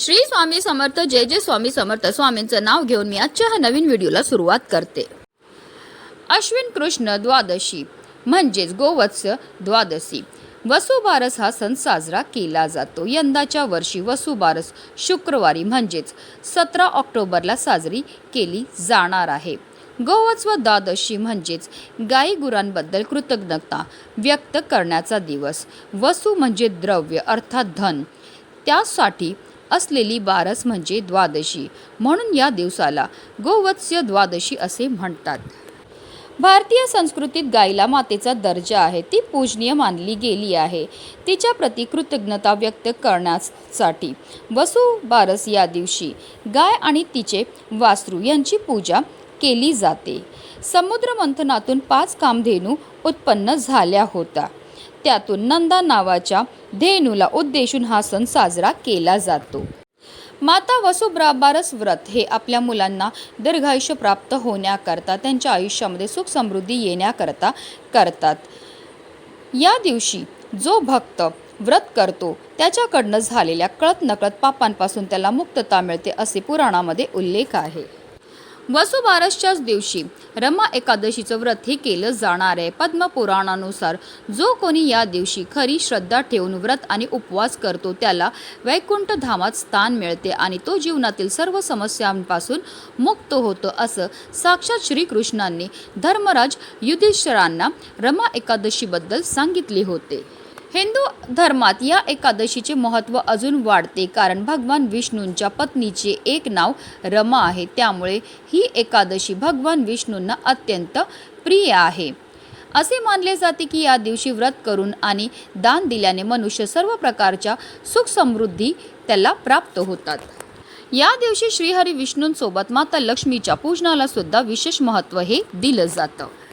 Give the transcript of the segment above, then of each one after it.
श्री स्वामी समर्थ जय जय स्वामी समर्थ. स्वामींचं नाव घेऊन मी आजच्या ह्या नवीन व्हिडिओला सुरुवात करते. अश्विन कृष्ण द्वादशी म्हणजेच गोवत्स द्वादशी. वसुबारस हा सण साजरा केला जातो. यंदाच्या वर्षी वसुबारस शुक्रवारी म्हणजेच सतरा ऑक्टोबरला साजरी केली जाणार आहे. गोवत्स व द्वादशी म्हणजेच गाई गुरांबद्दल कृतज्ञता व्यक्त करण्याचा दिवस. वसू म्हणजे द्रव्य अर्थात धन. त्यासाठी असलेली बारस म्हणजे द्वादशी. म्हणून या दिवसाला गोवत्स्य द्वादशी असे म्हणतात. भारतीय संस्कृतीत गायीला मातेचा दर्जा आहे. ती पूजनीय मानली गेली आहे. तिच्या प्रती कृतज्ञता व्यक्त करण्यासाठी वसुबारस या दिवशी गाय आणि तिचे वासरू यांची पूजा केली जाते. समुद्र मंथनातून पाच कामधेनू उत्पन्न झाल्या होत्या त्यातून नंदा नावाच्या धेनूला उद्देशून हा सण साजरा केला जातो. माता वसुब्राबारस व्रत हे आपल्या मुलांना दीर्घायुष्य प्राप्त होण्याकरता त्यांच्या आयुष्यामध्ये सुख समृद्धी येण्याकरता करतात. या दिवशी जो भक्त व्रत करतो त्याच्याकडनं झालेल्या कळत नकळत पापांपासून त्याला मुक्तता मिळते असे पुराणामध्ये उल्लेख आहे. वसुबारसच्याच दिवशी रमा एकादशीचं व्रत हे केलं जाणार आहे. पद्मपुराणानुसार जो कोणी या दिवशी खरी श्रद्धा ठेवून व्रत आणि उपवास करतो त्याला वैकुंठ धामात स्थान मिळते आणि तो जीवनातील सर्व समस्यांपासून मुक्त होतो असं साक्षात श्रीकृष्णांनी धर्मराज युधिष्ठरांना रमा एकादशीबद्दल सांगितले होते. हिंदू धर्मात या एकादशीचे महत्त्व अजून वाढते कारण भगवान विष्णूंच्या पत्नीचे एक नाव रमा आहे. त्यामुळे ही एकादशी भगवान विष्णूंना अत्यंत प्रिय आहे. असे मानले जाते की या दिवशी व्रत करून आणि दान दिल्याने मनुष्य सर्व प्रकारच्या सुख समृद्धी त्याला प्राप्त होतात. या दिवशी श्रीहरी विष्णूंसोबत माता लक्ष्मीच्या पूजनाला सुद्धा विशेष महत्त्व हे दिलं जातं.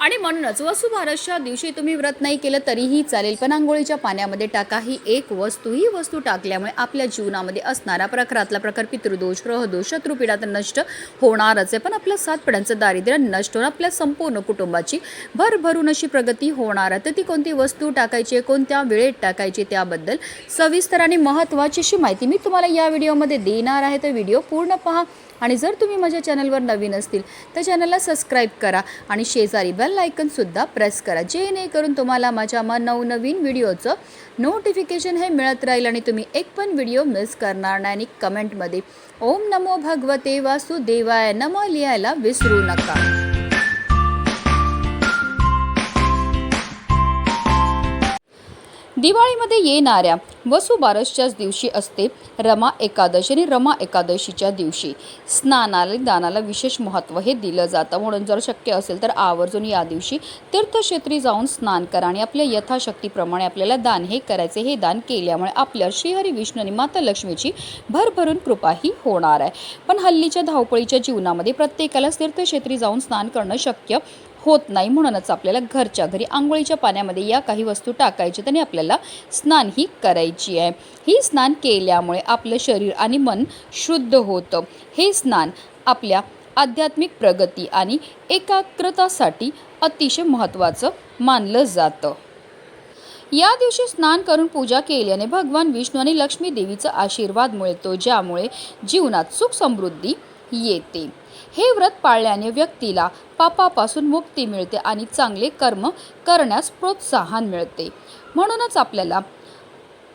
आणि म्हणूनच वसुबारसच्या दिवशी तुम्ही व्रत नाही केलं तरीही चालेल पण आंघोळीच्या पाण्यामध्ये टाका. ही एक वस्तू ही वस्तू टाकल्यामुळे आपल्या जीवनामध्ये असणारा प्रखरातला प्रकार पितृदोष ग्रहदोष शत्रुपीडा तर नष्ट होणारच आहे. पण आपल्या सात पिढ्यांचं दारिद्र्य नष्ट होणं आपल्या संपूर्ण कुटुंबाची भरभरून अशी प्रगती होणार आहे. तर ती कोणती वस्तू टाकायची आहे कोणत्या वेळेत टाकायची त्याबद्दल सविस्तर आणि महत्त्वाची अशी माहिती मी तुम्हाला या व्हिडिओमध्ये देणार आहे. तर व्हिडिओ पूर्ण पहा आणि जर तुम्ही माझ्या चॅनलवर नवीन असतील तर चॅनलला सबस्क्राईब करा आणि शेजारी बेल आयकनसुद्धा प्रेस करा. जेणेकरून तुम्हाला माझ्या मग नवनवीन व्हिडिओचं नोटिफिकेशन हे मिळत राहील आणि तुम्ही एक पण व्हिडिओ मिस करणार नाही आणि कमेंटमध्ये ओम नमो भगवते वासुदेवाय नम लिहायला विसरू नका. दिवाळीमध्ये येणाऱ्या वसुबारसच्याच दिवशी असते. रमा एकादशी आणि रमा एकादशीच्या दिवशी स्नानाला दानाला विशेष महत्त्व हे दिलं जातं. म्हणून जर शक्य असेल तर आवर्जून या दिवशी तीर्थक्षेत्री जाऊन स्नान करा आणि आपल्या यथाशक्तीप्रमाणे आपल्याला दान हे करायचे. हे दान केल्यामुळे आपल्या श्रीहरी विष्णू आणि माता लक्ष्मीची भरभरून कृपाही होणार आहे. पण हल्लीच्या धावपळीच्या जीवनामध्ये प्रत्येकालाच तीर्थक्षेत्री जाऊन स्नान करणं शक्य होत नाही म्हणूनच आपल्याला घरच्या घरी आंघोळीच्या पाण्यामध्ये या काही वस्तू टाकायच्या आणि आपल्याला स्नान ही करायची आहे. ही स्नान केल्यामुळे आपलं शरीर आणि मन शुद्ध होतं. हे स्नान आपल्या आध्यात्मिक प्रगती आणि एकाग्रतासाठी अतिशय महत्त्वाचं मानलं जातं. या दिवशी स्नान करून पूजा केल्याने भगवान विष्णू आणि लक्ष्मी देवीचा आशीर्वाद मिळतो ज्यामुळे जीवनात सुख समृद्धी येते. हे व्रत पाळल्याने व्यक्तीला पापापासून मुक्ती मिळते आणि चांगले कर्म करण्यास प्रोत्साहन मिळते. म्हणूनच आपल्याला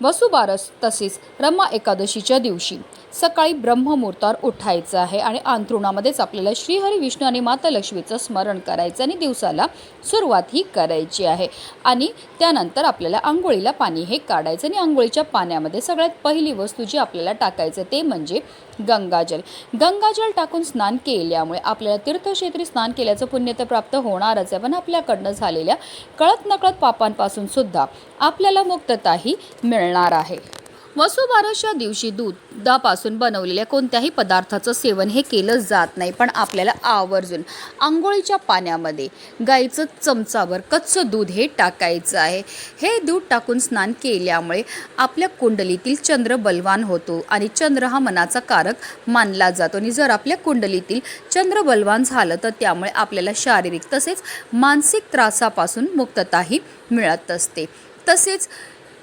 वसुबारस तसेच रमा एकादशीच्या दिवशी सकाळी ब्रह्ममुहूर्तावर उठायचं आहे आणि अंथरुणामध्येच आपल्याला श्रीहरी विष्णू आणि माता लक्ष्मीचं स्मरण करायचं आणि दिवसाला सुरुवात ही करायची आहे. आणि त्यानंतर आपल्याला आंघोळीला पाणी हे काढायचं आणि आंघोळीच्या पाण्यामध्ये सगळ्यात पहिली वस्तू जी आपल्याला टाकायचं ते म्हणजे गंगाजल. गंगाजल टाकून स्नान केल्यामुळे आपल्याला तीर्थक्षेत्री स्नान केल्याचं पुण्य तर प्राप्त होणारच आहे. पण आपल्याकडनं झालेल्या कळत नकळत पापांपासून सुद्धा आपल्याला मुक्तताही मिळणार आहे. वसुबारसच्या दिवशी दुधापासून बनवलेल्या कोणत्याही पदार्थाचं सेवन हे केलं जात नाही पण आपल्याला आवर्जून आंघोळीच्या पाण्यामध्ये गाईचं चमचावर कच्चं दूध हे टाकायचं आहे. हे दूध टाकून स्नान केल्यामुळे आपल्या कुंडलीतील चंद्र बलवान होतो आणि चंद्र हा मनाचा कारक मानला जातो. आणि जर आपल्या कुंडलीतील चंद्र बलवान झालं तर त्यामुळे आपल्याला शारीरिक तसेच मानसिक त्रासापासून मुक्तताही मिळत असते. तसेच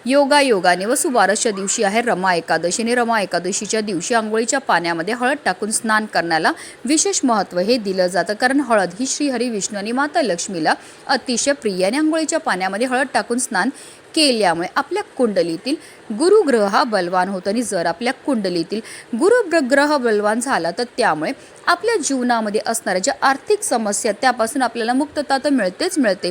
योगा योगाने व सुबारसच्या दिवशी आहे रमा एकादशीने. रमा एकादशीच्या दिवशी आंघोळीच्या पाण्यामध्ये हळद टाकून स्नान करण्याला विशेष महत्त्व हे दिलं जातं. कारण हळद ही श्रीहरी विष्णू आणि माता लक्ष्मीला अतिशय प्रिय आणि आंघोळीच्या पाण्यामध्ये हळद टाकून स्नान केल्यामुळे आपल्या कुंडलीतील गुरुग्रह हा बलवान होतो. आणि जर आपल्या कुंडलीतील गुरुग्रह बलवान झाला तर त्यामुळे आपल्या जीवनामध्ये असणाऱ्या ज्या आर्थिक समस्या आहेत, त्यापासून आपल्याला मुक्तता तर मिळतेच मिळते.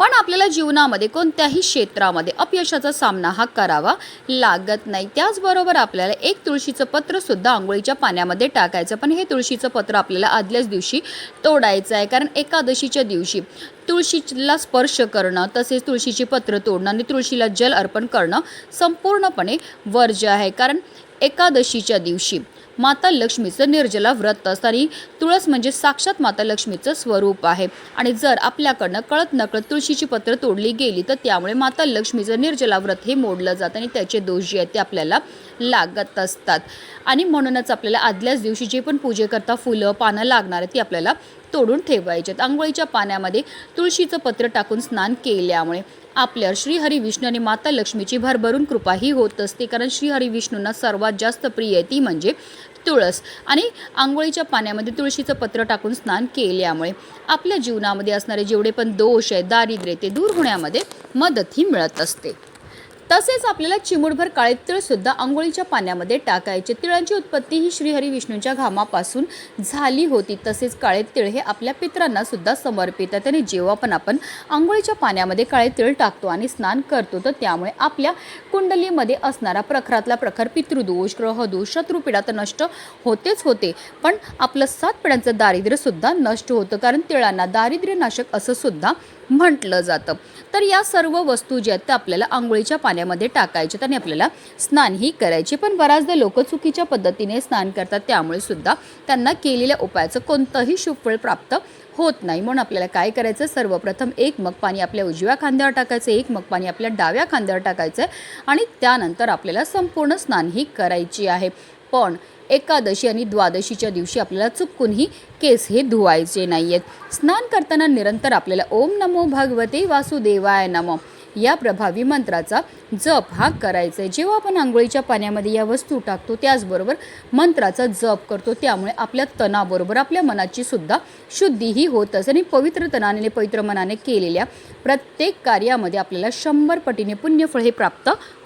पण आपल्याला जीवनामध्ये कोणत्याही क्षेत्रामध्ये अपयशाचा सामना हा करावा लागत नाही. त्याचबरोबर आपल्याला एक तुळशीचं पत्र सुद्धा आंघोळीच्या पाण्यामध्ये टाकायचं. पण हे तुळशीचं पत्र आपल्याला आदल्याच दिवशी तोडायचं आहे. कारण एकादशीच्या दिवशी तुळशीला स्पर्श करणं तसेच तुळशीची पत्र तोडणं आणि तुळशीला जल अर्पण करणं संपूर्णपणे वर्ज्य आहे. कारण एकादशीच्या दिवशी माता लक्ष्मीचं निर्जला व्रत असतं आणि तुळस म्हणजे साक्षात माता लक्ष्मीचं स्वरूप आहे. आणि जर आपल्याकडनं कळत नकळत तुळशीची पत्र तोडली गेली तर त्यामुळे माता लक्ष्मीचं निर्जला व्रत हे मोडलं जातं आणि त्याचे दोष जे आहेत ते आपल्याला लागत असतात. आणि म्हणूनच आपल्याला आदल्याच दिवशी जे पण पूजेकरता फुलं पानं लागणार आहेत ती आपल्याला तोडून ठेवायचे. आंघोळीच्या पाण्यामध्ये तुळशीचं पत्र टाकून स्नान केल्यामुळे आपल्यावर श्रीहरी विष्णू आणि माता लक्ष्मीची भरभरून कृपाही होत असते. कारण श्रीहरी विष्णूंना सर्वात जास्त प्रिय आहे ती म्हणजे तुळस. आणि आंघोळीच्या पाण्यामध्ये तुळशीचं पत्र टाकून स्नान केल्यामुळे आपल्या जीवनामध्ये असणारे जेवढे पण दोष आहे दारिद्र्य ते दूर होण्यामध्ये मदतही मिळत असते. तसेच आपल्याला चिमूटभर काळे तिळ सुद्धा आंघोळीच्या पाण्यामध्ये टाकायचे. तिळांची उत्पत्ती ही श्रीहरी विष्णूच्या घामापासून झाली होती. तसेच काळे तिळ हे आपल्या पित्रांना सुद्धा समर्पित आहे. आणि जेव्हा पण आपण आंघोळीच्या पाण्यामध्ये काळे तिळ टाकतो आणि स्नान करतो तर त्यामुळे आपल्या कुंडलीमध्ये असणारा प्रखरातला प्रखर पितृदोष ग्रहदोष शत्रुपीडा तर नष्ट होतेच होते. पण आपलं सात पिढ्यांचं दारिद्र्यसुद्धा नष्ट होतं. कारण तिळांना दारिद्र्यनाशक असं सुद्धा म्हटलं जातं. तर या सर्व वस्तू ज्या आहेत त्या आपल्याला आंघोळीच्या पाण्यामध्ये टाकायच्यात आणि आपल्याला स्नानही करायचे पण बऱ्याचदा लोक चुकीच्या पद्धतीने स्नान करतात. त्यामुळे सुद्धा त्यांना केलेल्या उपायाचं कोणतंही शुभफळ प्राप्त होत नाही. म्हणून आपल्याला काय करायचं? सर्वप्रथम एक मग पाणी आपल्या उजव्या खांद्यावर टाकायचं एक मग पाणी आपल्या डाव्या खांद्यावर टाकायचं आणि त्यानंतर आपल्याला संपूर्ण स्नानही करायची आहे. पण एकादशी आणि द्वादशीच्या दिवशी आपल्याला चुकूनही केस हे धुवायचे नाही आहेत स्नान करताना निरंतर आपल्याला ओम नमो भगवते वासुदेवाय नमो. या प्रभावी मंत्राचा जप हा करायचा आहे जेव्हा आपण आंघोळीच्या पाण्यामध्ये या वस्तू टाकतो त्याचबरोबर मंत्राचा जप करतो त्यामुळे आपल्या तणाबरोबर आपल्या मनाची सुद्धा शुद्धीही होत असते. आणि पवित्र तनाने पवित्र मनाने केलेल्या प्रत्येक कार्यामध्ये आपल्याला शंभर पटीने पुण्यफळ हे प्राप्त